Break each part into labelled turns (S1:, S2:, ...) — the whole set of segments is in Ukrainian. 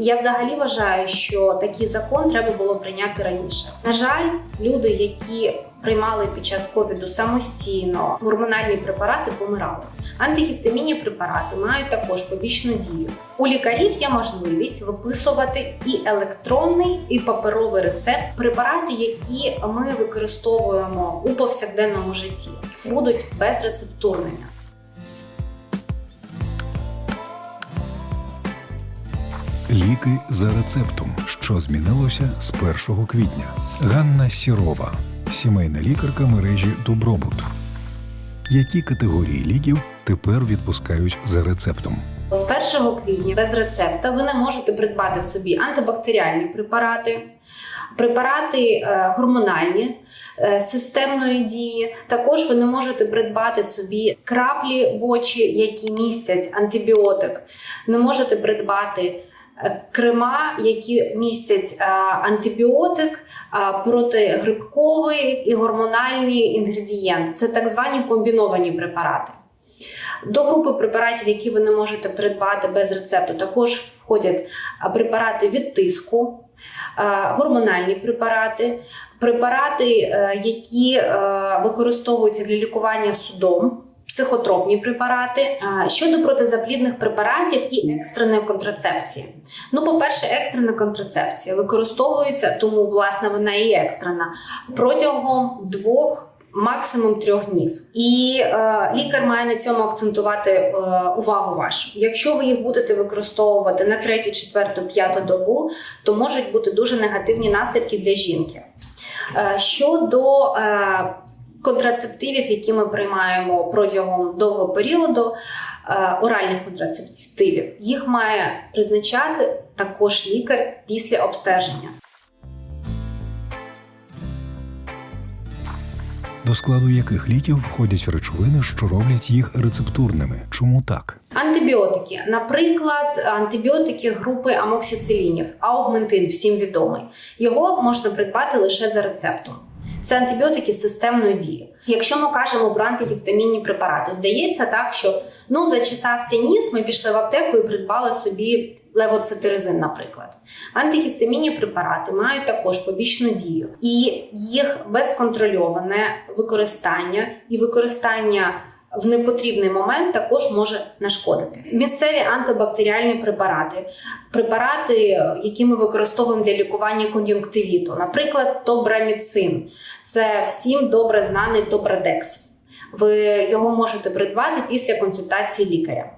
S1: Я взагалі вважаю, що такий закон треба було прийняти раніше. На жаль, люди, які приймали під час ковіду самостійно гормональні препарати, помирали. Антигістамінні препарати мають також побічну дію. У лікарів є можливість виписувати і електронний, і паперовий рецепт препарати, які ми використовуємо у повсякденному житті, будуть безрецептурними.
S2: Ліки за рецептом, що змінилося з 1 квітня. Ганна Сірова, сімейна лікарка мережі Добробут. Які категорії ліків тепер відпускають за рецептом?
S1: З 1 квітня без рецепта ви не можете придбати собі антибактеріальні препарати, препарати е, гормональні е, системної дії. Також ви не можете придбати собі краплі в очі, які містять антибіотик. Не можете придбати крема, які містять е, антибіотик, е, протигрибковий і гормональний інгредієнт. Це так звані комбіновані препарати. До групи препаратів, які ви не можете придбати без рецепту, також входять препарати від тиску, гормональні препарати, препарати, е, які е, використовуються для лікування судом. Психотропні препарати щодо протизаплідних препаратів і екстреної контрацепції. Ну, по-перше, екстрена контрацепція використовується, тому власне вона і екстрена протягом двох максимум трьох днів. І е, лікар має на цьому акцентувати е, увагу вашу. Якщо ви їх будете використовувати на третю, четверту, п'яту добу, то можуть бути дуже негативні наслідки для жінки. Е, щодо е, контрацептивів, які ми приймаємо протягом довгого періоду, е, оральних контрацептивів, їх має призначати також лікар після обстеження.
S2: До складу яких ліків входять речовини, що роблять їх рецептурними? Чому так?
S1: Антибіотики, наприклад, антибіотики групи амоксицилінів, аугментин, всім відомий. Його можна придбати лише за рецептом. Це антибіотики системної дії. Якщо ми кажемо про антигістамінні препарати, здається так, що ну зачесався ніс, ми пішли в аптеку і придбали собі левоцитиризин, наприклад. Антигістамінні препарати мають також побічну дію, і їх безконтрольоване використання і використання в непотрібний момент також може нашкодити. Місцеві антибактеріальні препарати, препарати, які ми використовуємо для лікування кон'юнктивіту, наприклад, тобраміцин. Це всім добре знаний тобрадекс. Ви його можете придбати після консультації лікаря.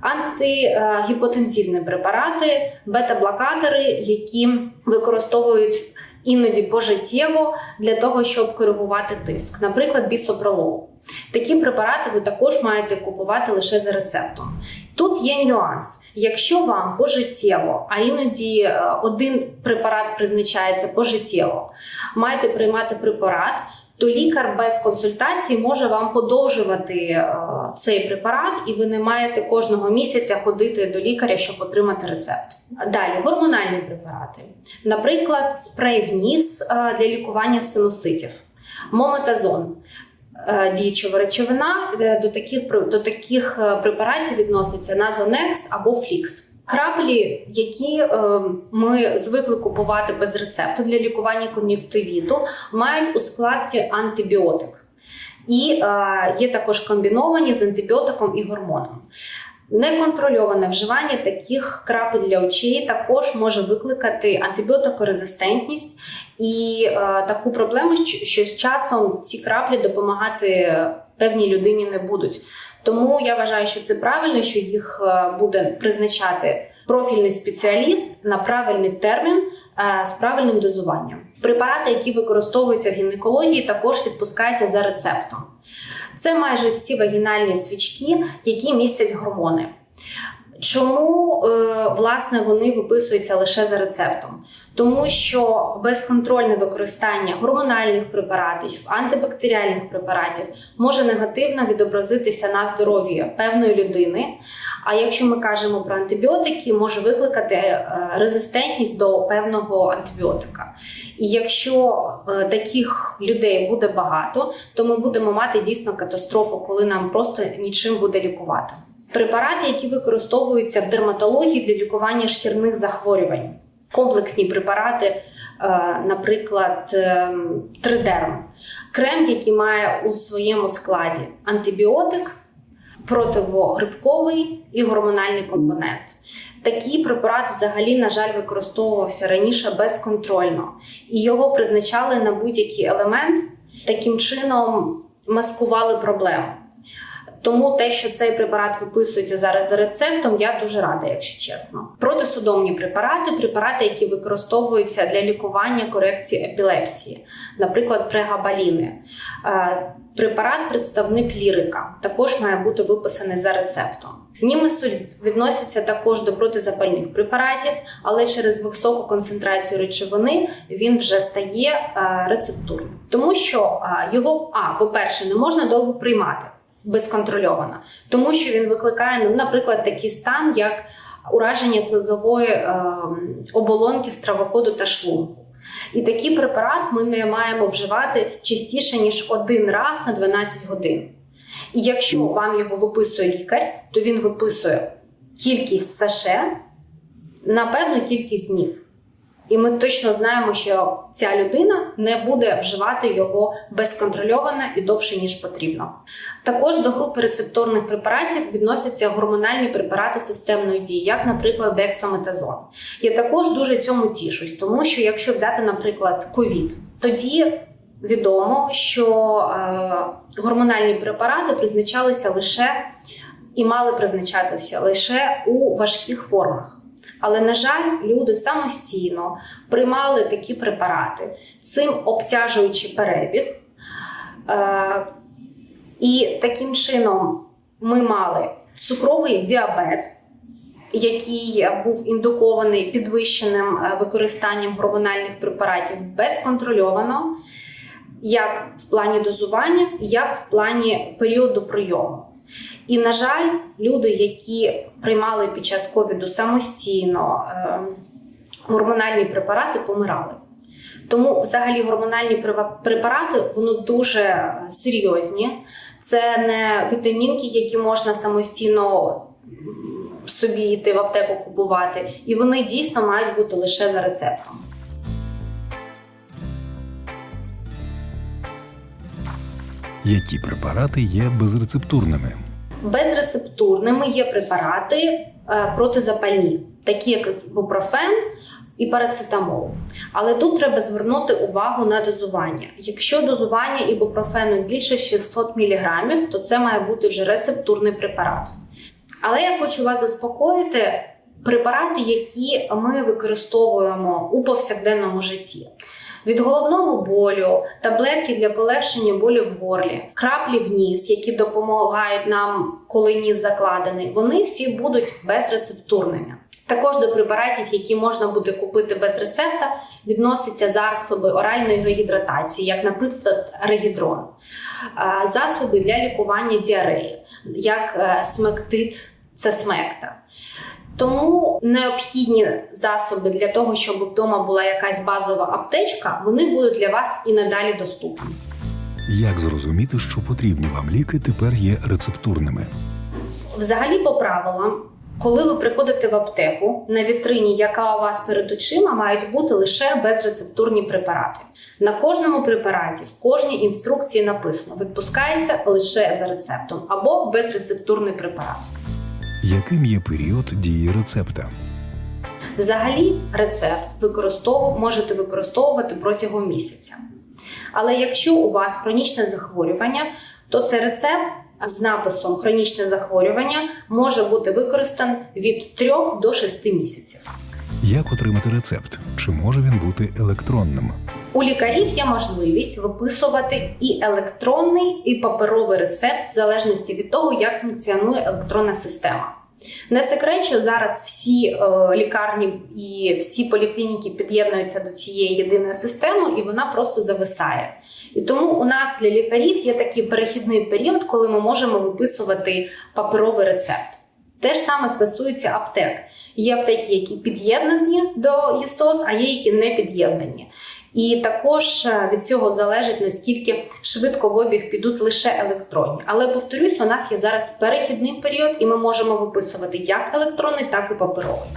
S1: Антигіпотензивні препарати, бета-блокатори, які використовують іноді пожиттєво для того, щоб коригувати тиск, наприклад, бісопролол. Такі препарати ви також маєте купувати лише за рецептом. Тут є нюанс. Якщо вам пожиттєво, а іноді е, один препарат призначається пожиттєво, маєте приймати препарат, то лікар без консультації може вам подовжувати е, цей препарат, і ви не маєте кожного місяця ходити до лікаря, щоб отримати рецепт. Далі гормональні препарати, наприклад, спрей в ніс е, для лікування синуситів, мометазон. е, Діючова речовина до таких до таких препаратів відноситься Назонекс або Флікс. Краплі, які е, ми звикли купувати без рецепту для лікування кон'юнктивіту, мають у складі антибіотик. І е, є також комбіновані з антибіотиком і гормоном. Неконтрольоване вживання таких крапель для очей також може викликати антибіотикорезистентність і е, таку проблему, що з часом ці краплі допомагати певній людині не будуть. Тому я вважаю, що це правильно, що їх е, буде призначати профільний спеціаліст на правильний термін е, з правильним дозуванням. Препарати, які використовуються в гінекології, також відпускаються за рецептом. Це майже всі вагінальні свічки, які містять гормони. Чому е, власне вони виписуються лише за рецептом? Тому що безконтрольне використання гормональних препаратів, антибактеріальних препаратів може негативно відобразитися на здоров'ї певної людини. А якщо ми кажемо про антибіотики, може викликати е, резистентність до певного антибіотика. І якщо е, таких людей буде багато, то ми будемо мати дійсно катастрофу, коли нам просто нічим буде лікувати. Препарати, які використовуються в дерматології для лікування шкірних захворювань. Комплексні препарати, е, наприклад, е, тридерм, крем, який має у своєму складі антибіотик, противогрибковий і гормональний компонент. Такий препарат взагалі, на жаль, використовувався раніше безконтрольно, і його призначали на будь-який елемент, таким чином маскували проблему. Тому те, що цей препарат виписується зараз за рецептом, я дуже рада, якщо чесно. Протисудомні препарати, препарати, які використовуються для лікування корекції епілепсії, наприклад, прегабаліни. Е, Препарат представник лірика також має бути виписаний за рецептом. Німесолід відноситься також до протизапальних препаратів, але через високу концентрацію речовини він вже стає е, рецептурним, тому що е, його, а по-перше, не можна довго приймати безконтрольовано, тому що він викликає, ну, наприклад, такий стан, як ураження слизової е, оболонки стравоходу та шлунку. І такий препарат ми не маємо вживати частіше ніж один раз на 12 годин. І якщо вам його виписує лікар, то він виписує кількість саше на певну кількість днів. І ми точно знаємо, що ця людина не буде вживати його безконтрольовано і довше, ніж потрібно. Також до групи рецепторних препаратів відносяться гормональні препарати системної дії, як, наприклад, дексаметазон. Я також дуже цьому тішусь, тому що якщо взяти, наприклад, ковід, тоді відомо, що е, гормональні препарати призначалися лише і мали призначатися лише у важких формах. Але, на жаль, люди самостійно приймали такі препарати, цим обтяжуючи перебіг. Е, і таким чином ми мали цукровий діабет, який був індукований підвищеним е, використанням гормональних препаратів безконтрольовано, як в плані дозування, як в плані періоду прийому. І, на жаль, люди, які приймали під час ковіду самостійно е, гормональні препарати, помирали. Тому, взагалі, гормональні препа- препарати вони дуже серйозні. Це не вітамінки, які можна самостійно собі йти в аптеку купувати, і вони дійсно мають бути лише за рецептом.
S2: Які препарати є безрецептурними?
S1: Безрецептурними є препарати е, протизапальні, такі як ібупрофен і парацетамол. Але тут треба звернути увагу на дозування. Якщо дозування ібупрофену більше 600 мг, то це має бути вже рецептурний препарат. Але я хочу вас заспокоїти. Препарати, які ми використовуємо у повсякденному житті. Від головного болю, таблетки для полегшення болю в горлі, краплі в ніс, які допомагають нам, коли ніс закладений, вони всі будуть безрецептурними. Також до препаратів, які можна буде купити без рецепта, відносяться засоби оральної регідратації, як, наприклад, регідрон, засоби для лікування діареї, як е, смектит цесмекта. Тому необхідні засоби для того, щоб вдома була якась базова аптечка, вони будуть для вас і надалі доступні.
S2: Як зрозуміти, що потрібні вам ліки тепер є рецептурними?
S1: Взагалі, по правилам, коли ви приходите в аптеку на вітрині, яка у вас перед очима, мають бути лише безрецептурні препарати. На кожному препараті, в кожній інструкції написано: відпускається лише за рецептом або безрецептурний препарат.
S2: Яким є період дії рецепта?
S1: Взагалі, рецепт використову можете використовувати протягом місяця. Але якщо у вас хронічне захворювання, то цей рецепт з написом хронічне захворювання може бути використан від 3 до 6 місяців.
S2: Як отримати рецепт? Чи може він бути електронним?
S1: У лікарів є можливість виписувати і електронний, і паперовий рецепт в залежності від того, як функціонує електронна система. Не секрет, що зараз всі е, лікарні і всі поліклініки під'єднуються до цієї єдиної системи, і вона просто зависає. І тому у нас для лікарів є такий перехідний період, коли ми можемо виписувати паперовий рецепт. Те ж саме стосується аптек. Є аптеки, які під'єднані до ЄСОС, а є які не під'єднані. І також е, від цього залежить наскільки швидко в обіг підуть лише електронні. Але повторюсь, у нас є зараз перехідний період, і ми можемо виписувати як електронний, так і паперовий.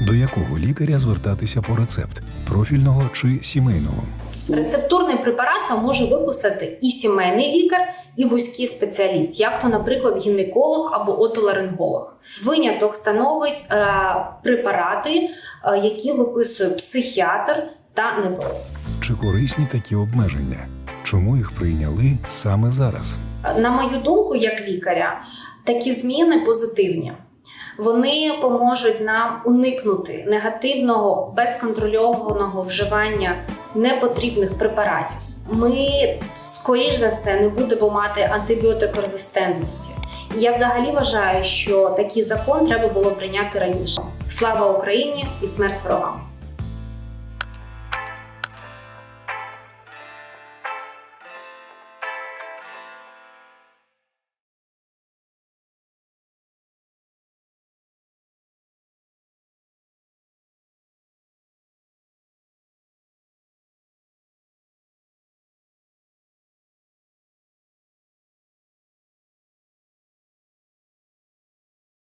S2: До якого лікаря звертатися по рецепт профільного чи сімейного?
S1: Рецептурний препарат вам може виписати і сімейний лікар, і вузький спеціаліст, як то, наприклад, гінеколог або отоларинголог. Виняток становить е, препарати, е, які виписує психіатр та невролог.
S2: Чи корисні такі обмеження? Чому їх прийняли саме зараз?
S1: На мою думку, як лікаря, такі зміни позитивні. Вони поможуть нам уникнути негативного безконтрольованого вживання непотрібних препаратів. Ми, скоріш за все, не будемо мати антибіотикорезистентності. Я взагалі вважаю, що такий закон треба було прийняти раніше. Слава Україні і смерть ворогам!